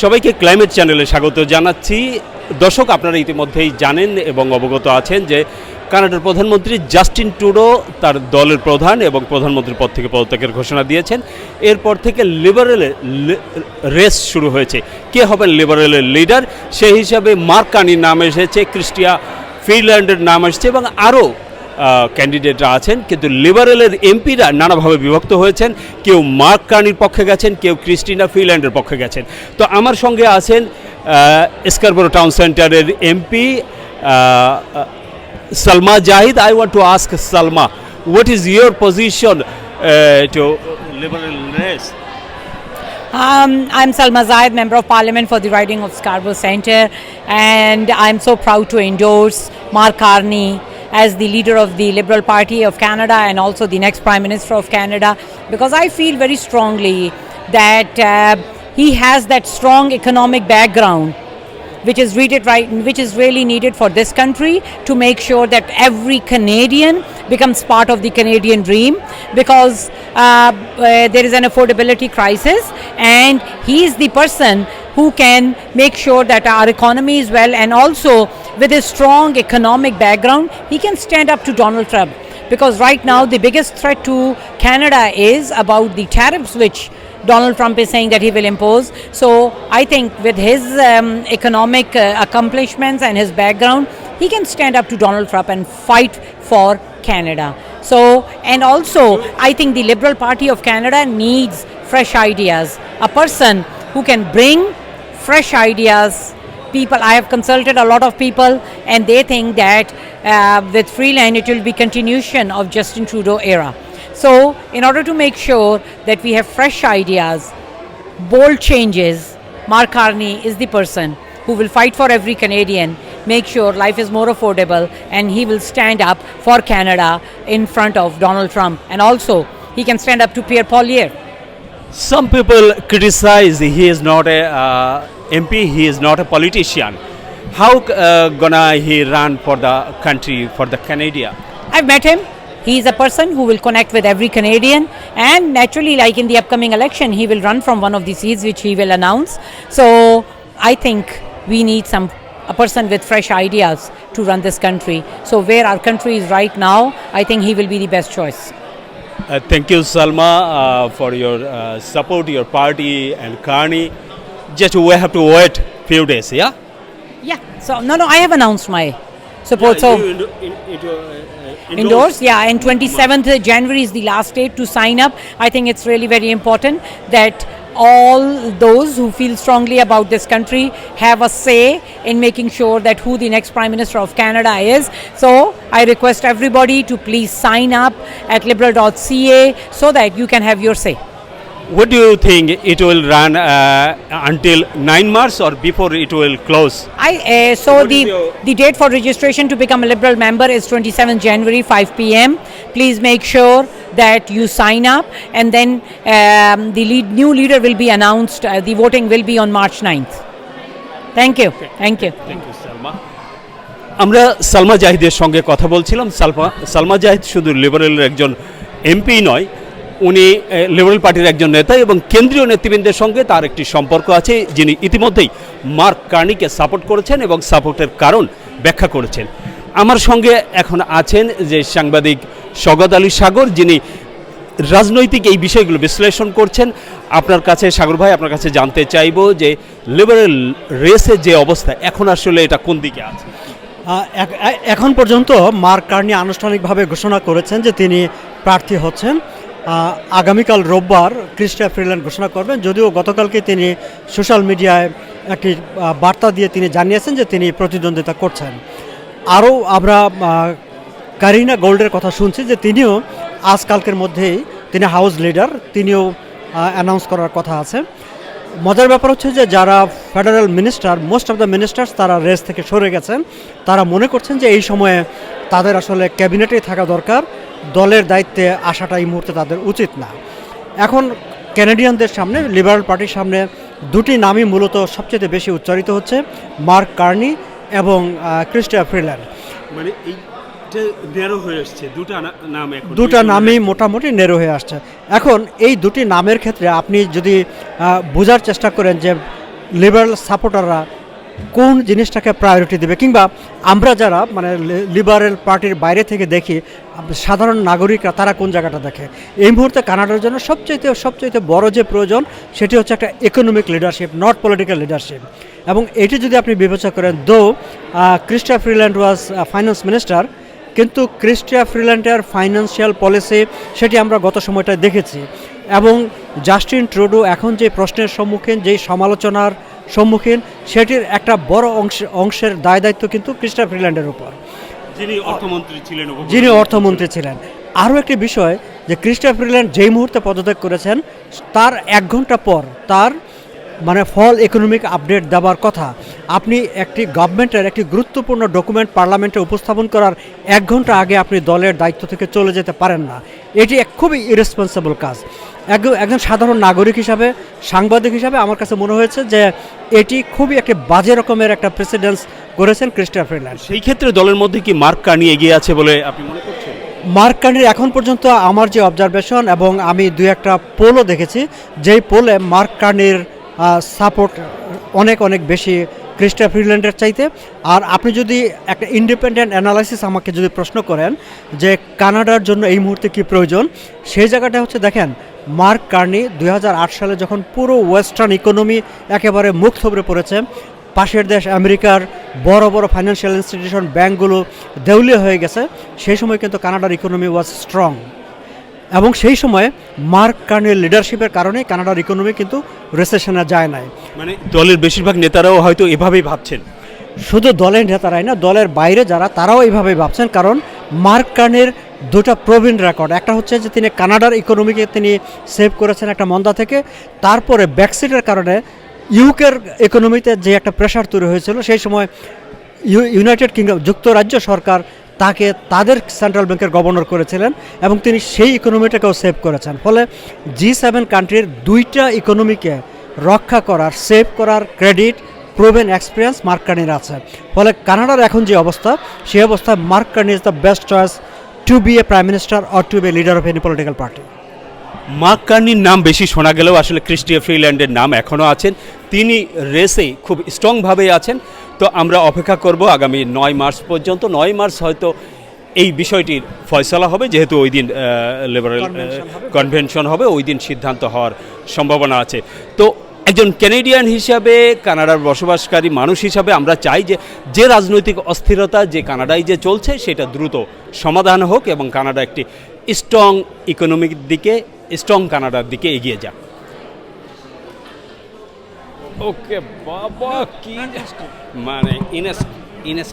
সবাইকে ক্লাইমেট চ্যানেলে স্বাগত জানাচ্ছি। দর্শক, আপনারা ইতিমধ্যেই জানেন এবং অবগত আছেন যে কানাডার প্রধানমন্ত্রী জাস্টিন টুডো তার দলের প্রধান এবং প্রধানমন্ত্রীর পদ থেকে পদত্যাগের ঘোষণা দিয়েছেন। এরপর থেকে লিবারেলের রেস শুরু হয়েছে। কে হবেন লিবারেলের লিডার? সেই হিসাবে মার্ক কানির নাম এসেছে, ক্রিস্টিয়া ফিনল্যান্ডের নাম এসেছে এবং আরও ক্যান্ডিডেটরা আছেন কিন্তু লিবারেলের এমপিরা নানাভাবে বিভক্ত হয়েছেন। কেউ মার্ক কার্নির পক্ষে গেছেন কেউ ক্রিস্টিনা ফিল্যান্ডের পক্ষে গেছেন। তো আমার সঙ্গে আছেন স্কারবরো টাউন সেন্টারের MP Salma Zahid. I want to ask Salma what is your position to liberal race Um, I'm Salma Zayed, Member of Parliament for the riding of Scarborough Centre, and I'm so proud to endorse Mark Carney as the leader of the Liberal Party of Canada and also the next Prime Minister of Canada because I feel very strongly that uh, he has that strong economic background which is needed right which is really needed for this country to make sure that every Canadian becomes part of the Canadian dream because uh, uh, there is an affordability crisis and he is the person who can make sure that our economy is well and also with his strong economic background he can stand up to Donald Trump because right now the biggest threat to Canada is about the tariffs which Donald Trump is saying that he will impose. So I think with his um, economic uh, accomplishments and his background, he can stand up to Donald Trump and fight for Canada. So, and also, I think the Liberal Party of Canada needs fresh ideas. A person who can bring fresh ideas. People, I have consulted a lot of people, and they think that uh, with Freeland, it will be continuation of Justin Trudeau era. So, in order to make sure that we have fresh ideas, bold changes, Mark Carney is the person who will fight for every Canadian, make sure life is more affordable, and he will stand up for Canada in front of Donald Trump. And also, he can stand up to Pierre Polyear. Some people criticize he is not a uh, MP, he is not a politician. How uh, gonna he run for the country, for the Canada? I've met him. He is a person who will connect with every Canadian, and naturally, like in the upcoming election, he will run from one of the seats which he will announce. So, I think we need some a person with fresh ideas to run this country. So, where our country is right now, I think he will be the best choice. Uh, thank you, Salma, uh, for your uh, support, your party and Carney. Just we have to wait few days, yeah? Yeah. So, no, no, I have announced my support. so, uh, indoors yeah and 27th january is the last date to sign up i think it's really very important that all those who feel strongly about this country have a say in making sure that who the next prime minister of canada is so i request everybody to please sign up at liberal.ca so that you can have your say What do you think it will run uh, until 9 March or before it will close? I uh, so What the the date for registration to become a liberal member is 27th January 5 p.m. Please make sure that you sign up, and then um, the lead, new leader will be announced. Uh, the voting will be on March 9th. Thank you. Thank you. Thank you Salma আমরা সালমা জাহিদের সঙ্গে কথা বলছিলাম সালমা সালমা জাহিদ শুধু লিবারেলের একজন MP নয় উনি liberal পার্টির একজন নেতা এবং কেন্দ্রীয় নেতৃবৃন্দের সঙ্গে তার একটি সম্পর্ক আছে যিনি ইতিমধ্যেই মার্ক কার্নিকে সাপোর্ট করেছেন এবং সাপোর্টের কারণ ব্যাখ্যা করেছেন আমার সঙ্গে এখন আছেন যে সাংবাদিক সগত আলী সাগর, যিনি রাজনৈতিক এই বিষয়গুলো বিশ্লেষণ করছেন। আপনার কাছে, সাগর ভাই, আপনার কাছে জানতে চাইব যে লিবারেল রেসের যে অবস্থা, এখন আসলে এটা কোন দিকে আছে? এখন পর্যন্ত মার্ক কার্নি আনুষ্ঠানিকভাবে ঘোষণা করেছেন যে তিনি প্রার্থী হচ্ছেন। আগামীকাল রোববার ক্রিস্টা ফ্রিল্যান্ড ঘোষণা করবেন। যদিও গতকালকে তিনি সোশ্যাল মিডিয়ায় একটি বার্তা দিয়ে তিনি জানিয়েছেন যে তিনি প্রতিদ্বন্দ্বিতা করছেন। আরও আমরা কারিনা গোল্ডের কথা শুনছি যে তিনিও আজকালকের মধ্যেই তিনি হাউস লিডার, তিনিও অ্যানাউন্স করার কথা আছে। মজার ব্যাপার হচ্ছে যে যারা federal minister most of the ministers তারা রেস থেকে সরে গেছেন, তারা মনে করছেন যে এই সময়ে তাদের আসলে ক্যাবিনেটেই থাকা দরকার, দলের দায়িত্বে আসাটা এই মুহূর্তে তাদের উচিত না। এখন ক্যানাডিয়ানদের সামনে লিবারেল পার্টির সামনে দুটি নামই মূলত সবচেয়ে বেশি উচ্চারিত হচ্ছে মার্ক কার্নি এবং ক্রিস্টিয়া ফ্রিল্যান্ড মানে ন্যারো হয়ে আসছে দুটা নাম এখন দুটা নামই মোটামুটি নেরো হয়ে আসছে। এখন এই দুটি নামের ক্ষেত্রে আপনি যদি বোঝার চেষ্টা করেন যে লিবারেল সাপোর্টাররা কোন জিনিসটাকে প্রায়োরিটি দেবে কিংবা আমরা যারা মানে লিবারেল পার্টির বাইরে থেকে দেখি সাধারণ নাগরিকরা তারা কোন জায়গাটা দেখে? এই মুহূর্তে কানাডার জন্য সবচাইতে সবচাইতে বড় যে প্রয়োজন সেটি হচ্ছে একটা economic leadership not political leadership এবং এটি যদি আপনি বিবেচনা করেন though Chrystia Freeland was finance minister কিন্তু ক্রিস্টিয়া ফ্রিল্যান্ডার ফাইন্যান্সিয়াল পলিসি সেটি আমরা গত সময়টায় দেখেছি। এবং জাস্টিন ট্রুডো এখন যে প্রশ্নের সম্মুখীন যেই সমালোচনার সম্মুখীন সেটির একটা বড় অংশ অংশের দায় দায়িত্ব কিন্তু ক্রিস্টা ফ্রিল্যান্ডের উপর। যিনি অর্থমন্ত্রী ছিলেন যিনি অর্থমন্ত্রী ছিলেন। আরও একটি বিষয় যে ক্রিস্টা ফ্রিল্যান্ড যেই মুহূর্তে পদত্যাগ করেছেন তার এক ঘণ্টা পর তার মানে ফল ইকোনমিক আপডেট দেওয়ার কথা। আপনি একটি গভর্নমেন্টের একটি গুরুত্বপূর্ণ ডকুমেন্ট পার্লামেন্টে উপস্থাপন করার এক ঘণ্টা আগে আপনি দলের দায়িত্ব থেকে চলে যেতে পারেন না। এটি এক খুবই ইরেসপন্সিবল কাজ। একজন একজন সাধারণ নাগরিক হিসাবে সাংবাদিক হিসাবে আমার কাছে মনে হয়েছে যে এটি খুবই একটি বাজে রকমের একটা প্রেসিডেন্স করেছেন ক্রিস্টা ফ্রিল্যান্ড সেই ক্ষেত্রে দলের মধ্যে কি মার্ক কার্নি এগিয়ে আছে বলে আপনি মনে করছেন? মার্ক কার্নির এখন পর্যন্ত আমার যে অবজারভেশন এবং আমি দুই একটা পোলও দেখেছি যেই পোলে মার্ক কার্নির সাপোর্ট অনেক অনেক বেশি ক্রিস্টা ফ্রিল্যান্ডের চাইতে। আর আপনি যদি একটা ইন্ডিপেন্ডেন্ট অ্যানালাইসিস আমাকে যদি প্রশ্ন করেন যে কানাডার জন্য এই মুহূর্তে কি প্রয়োজন, সেই জায়গাটা হচ্ছে দেখেন, মার্ক কার্নি দু হাজার আট সালে যখন পুরো ওয়েস্টার্ন ইকোনমি একেবারে মুখ থবড়ে পড়েছে, পাশের দেশ আমেরিকার বড় বড় ফাইন্যান্সিয়াল ইনস্টিটিউশন ব্যাঙ্কগুলো দেউলিয়া হয়ে গেছে, সেই সময় কিন্তু কানাডার ইকোনমি ওয়াজ স্ট্রং এবং সেই সময়ে মার্ক কার্নের লিডারশিপের কারণে কানাডার ইকোনমি কিন্তু রেসেশনে যায় নাই। মানে দলের বেশিরভাগ নেতারাও হয়তো এভাবেই ভাবছেন। শুধু দলের নেতারাই না দলের বাইরে যারা তারাও এইভাবে ভাবছেন। কারণ মার্ক কার্নের দুটা প্রবীণ রেকর্ড একটা হচ্ছে যে তিনি কানাডার ইকোনমিকে তিনি সেভ করেছেন একটা মন্দা থেকে। তারপরে ব্যাকসিটের কারণে ইউকের ইকোনমিতে যে একটা প্রেশার তৈরি হয়েছিল সেই সময় ইউ- ইউনাইটেড কিংডম যুক্তরাজ্য সরকার তাকে তাদের সেন্ট্রাল ব্যাংকের গভর্নর করেছিলেন এবং তিনি সেই ইকোনমিটাকেও সেভ করেছেন। ফলে জি সেভেন কান্ট্রির দুইটা ইকোনমিকে রক্ষা করার সেভ করার ক্রেডিট প্রোভেন এক্সপিরিয়েন্স মার্ক কার্নির আছে। ফলে কানাডার এখন যে অবস্থা, সেই অবস্থায় Mark Carney is the best choice to be a prime minister or to be leader of any political party Mark কার্নির নাম বেশি শোনা গেলেও আসলে ক্রিস্টিয়া ফ্রিল্যান্ডের নাম এখনও আছেন। তিনি রেসে খুব স্ট্রংভাবে আছেন। তো আমরা অপেক্ষা করব আগামী নয় মার্চ পর্যন্ত। নয় মার্চ হয়তো এই বিষয়টির ফয়সলা হবে যেহেতু ওই দিন লিবারেল কনভেনশন হবে। ওই দিন সিদ্ধান্ত হওয়ার সম্ভাবনা আছে। তো একজন ক্যানেডিয়ান হিসাবে কানাডার বসবাসকারী মানুষ হিসাবে আমরা চাই যে যে রাজনৈতিক অস্থিরতা যে কানাডায় যে চলছে সেটা দ্রুত সমাধান হোক এবং কানাডা একটি স্ট্রং ইকোনমিক দিকে স্ট্রং কানাডার দিকে এগিয়ে যাক। ওকে বাবা কি મારે ઇનેસ ઇનેસ